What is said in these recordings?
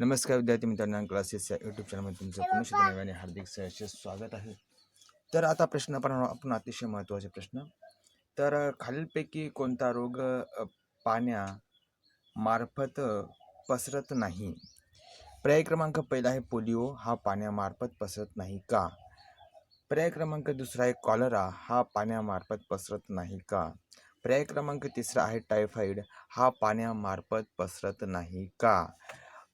नमस्कार विद्यार्थी मित्रांनो क्लासेस या यूट्यूब चॅनलमध्ये तुमचं पुन्हा नव्याने हार्दिक सहर्ष स्वागत आहे. तर आता प्रश्न पण आपण अतिशय महत्त्वाचे प्रश्न. तर खालीलपैकी कोणता रोग पाण्यामार्फत पसरत नाही? पर्याय क्रमांक पहिला आहे पोलिओ हा पाण्यामार्फत पसरत नाही का? पर्याय क्रमांक दुसरा आहे कॉलरा हा पाण्यामार्फत पसरत नाही का? पर्याय क्रमांक तिसरा आहे टायफाईड हा पाण्यामार्फत पसरत नाही का?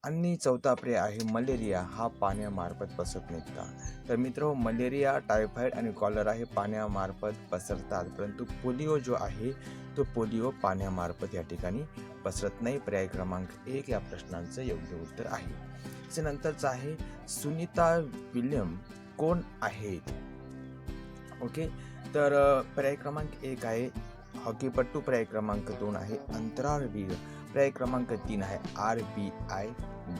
आणि चौथा पर्याय आहे मलेरिया. हा पाण्यामार्फत पसरत नाही का? तर मित्र मलेरिया टायफाईड आणि कॉलरा हे पाण्यामार्फत पसरतात. परंतु पोलिओ जो आहे तो पोलिओ पाण्यामार्फत या ठिकाणी पसरत नाही. पर्याय क्रमांक एक या प्रश्नांचं योग्य उत्तर आहे. त्याच्यानंतरचं आहे सुनीता विल्यम. कोण आहेत? ओके. तर पर्याय क्रमांक एक आहे हॉकीपट्टू पर्याय क्रमांक दोन आहे अंतराळवीर पर्याय क्रमांक तीन आहे आर बी आय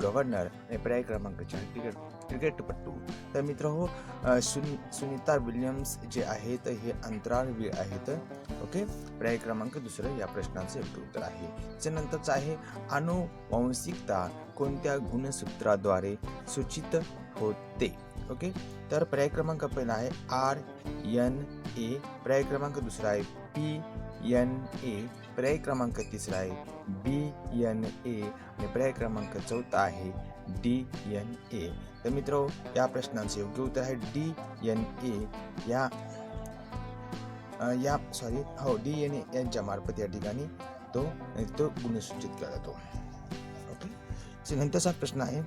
गव्हर्नर आणि पर्याय क्रमांक चार क्रिकेट क्रिकेटपट्टू तर मित्र हो सुनी सुनीता विल्यम्स जे आहेत हे अंतराळवीर आहेत. ओके? पर्याय क्रमांक दुसरं या प्रश्नाचं योग्य उत्तर आहे. त्याच्यानंतरचं आहे अनुवांशिकता कोणत्या गुणसूत्राद्वारे सूचित होते? ओके? तर पर्याय क्रमांक पहिला आहे आर एन ए. पर्याय क्रमांक दुसरा आहे पी एन ए पर्याय क्रमांक तिसरा आहे. बी एन ए आणि पर्याय क्रमांक चौथा आहे डी एन ए तर मित्र या प्रश्नांचे योग्य उत्तर आहे डी एन ए या या सॉरी हो डी एन ए यांच्या मार्फत या ठिकाणी तो तो गुणसूचित केला जातो. ओके नंतरचा प्रश्न आहे.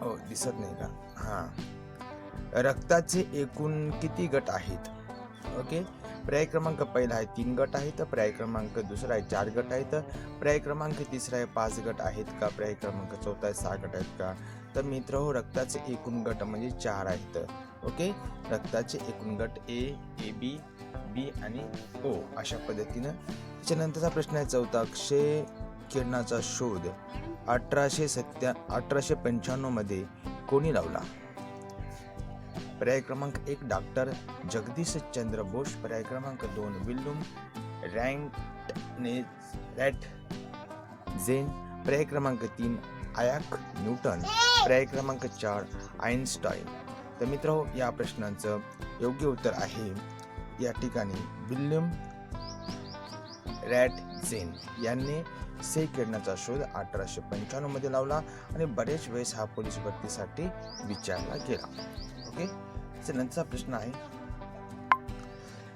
हो दिसत नाही का? हां. रक्ताचे एकूण किती गट आहेत? ओके पर्याय क्रमांक पहिला आहे तीन गट आहेत. पर्याय क्रमांक दुसरा आहे चार गट आहेत. पर्याय क्रमांक तिसरा आहे पाच गट आहेत का? पर्याय क्रमांक चौथा आहे सहा गट आहेत का? तर मित्र हो रक्ताचे एकूण गट म्हणजे चार आहेत. ओके? रक्ताचे एकूण गट ए ए बी बी आणि ओ अशा पद्धतीनं. त्याच्यानंतरचा प्रश्न आहे चौथा क्षय किरणाचा शोध अठराशे सत्या अठराशे पंच्याण्णवमध्ये कोणी लावला? पर्याय क्रमांक एक डॉक्टर जगदीश चंद्र बोस पर्याय क्रमांक दोन विल्यम रँकने रॅट झेन पर्याय क्रमांक तीन आयाक न्यूटन पर्याय क्रमांक चार आईन्स्टाईन तर मित्र या प्रश्नांचं योग्य उत्तर आहे. या ठिकाणी विल्यम रॅट झेन यांनी से किरणाचा शोध अठराशे पंच्याण्णवमध्ये लावला आणि बरेच वेळेस हा पोलीस भरतीसाठी विचारला गेला. ओके नंतरचा प्रश्न आहे.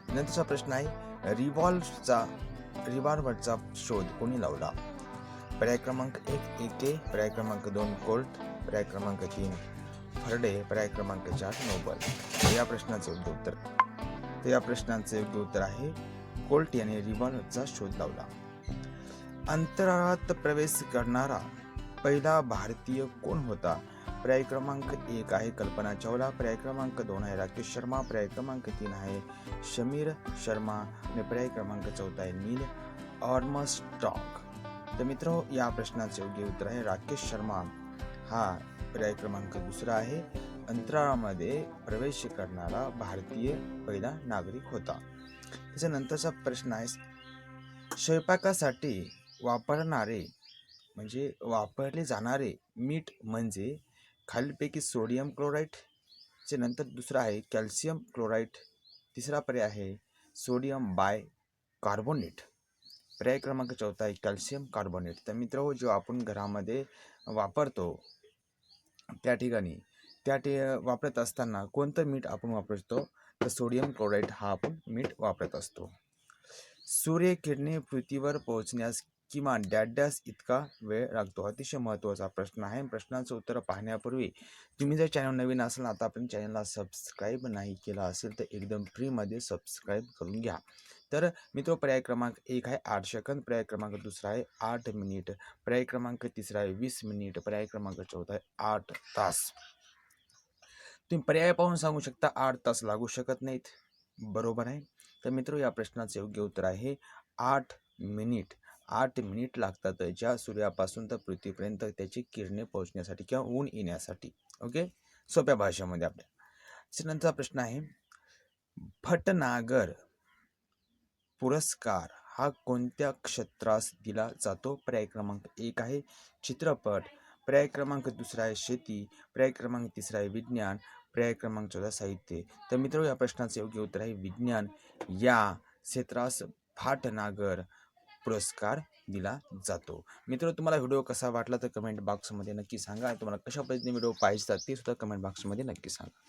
नंतरचा प्रश्न आहे रिव्हॉल्व्हचा रिव्हॉल्व्हरचा शोध कोणी लावला? पर्याय क्रमांक एक ए के पर्याय क्रमांक दोन कोल्ट पर्याय क्रमांक तीन फरडे पर्याय क्रमांक चार नोबल. या प्रश्नाचे योग्य उत्तर तर या प्रश्नाचे योग्य उत्तर आहे कोल्ट याने रिव्हॉल्व्हरचा शोध लावला. अंतराळात प्रवेश करणारा पहिला भारतीय कोण होता? पर्याय क्रमांक एक आहे कल्पना चावला पर्याय क्रमांक दोन आहे राकेश शर्मा पर्याय क्रमांक तीन आहे शमीर शर्मा आणि पर्याय क्रमांक चौथा आहे नील ऑर्मस्टॉक तर मित्र या प्रश्नाचे योग्य उत्तर आहे राकेश शर्मा. हा पर्याय क्रमांक दुसरा आहे. अंतराळामध्ये प्रवेश करणारा भारतीय पहिला नागरिक होता. त्याच्यानंतरचा प्रश्न आहे. स्वयंपाकासाठी वापरणारे म्हणजे वापरले जाणारे मीठ म्हणजे खालीलपैकी सोडियम क्लोराईडचे नंतर दुसरा आहे कॅल्शियम क्लोराईड तिसरा पर्याय आहे सोडियम बाय कार्बोनेट. पर्याय क्रमांक चौथा आहे कॅल्शियम कार्बोनेट. तर मित्र हो जो आपण घरामध्ये वापरतो त्या ठिकाणी त्या ठि वापरत असताना कोणतं मीठ आपण वापरतो? तर सोडियम क्लोराईड हा आपण मीठ वापरत असतो. सूर्यकिरणे पृथ्वीवर पोहोचण्यास किमान डॅडॅस इतका वेळ लागतो अतिशय महत्त्वाचा प्रश्न आहे. प्रश्नाचं उत्तर पाहण्यापूर्वी तुम्ही जर चॅनल नवीन असाल आता आपण चॅनलला सबस्क्राईब नाही केला असेल तर एकदम फ्रीमध्ये सबस्क्राईब करून घ्या. तर मित्र पर्याय क्रमांक एक आहे आठ सेकंद पर्याय क्रमांक दुसरा आहे आठ मिनिट पर्याय क्रमांक तिसरा आहे वीस मिनिट पर्याय क्रमांक चौथा आहे आठ तास. तुम्ही पर्याय पाहून सांगू शकता आठ तास लागू शकत नाहीत. बरोबर आहे? तर मित्र या प्रश्नाचं योग्य उत्तर आहे आठ मिनिट. आठ मिनिट लागतात ज्या सूर्यापासून तर पृथ्वीपर्यंत त्याची किरणे पोहोचण्यासाठी किंवा ऊन येण्यासाठी. ओके? सोप्या भाषेमध्ये आपल्या. त्याच्यानंतरचा प्रश्न आहे भटनागर पुरस्कार हा कोणत्या क्षेत्रास दिला जातो? पर्याय क्रमांक एक आहे चित्रपट पर्याय क्रमांक दुसरा आहे शेती पर्याय क्रमांक तिसरा आहे विज्ञान पर्याय क्रमांक चौदा साहित्य तर मित्र या प्रश्नाचं योग्य उत्तर आहे विज्ञान. या क्षेत्रास फाटनागर पुरस्कार दिला जातो. मित्र तुम्हाला व्हिडिओ कसा वाटला तर कमेंट बॉक्समध्ये नक्की सांगा. आणि तुम्हाला कशा पद्धतीने व्हिडिओ पाहिजे ते सुद्धा कमेंट बॉक्समध्ये नक्की सांगा.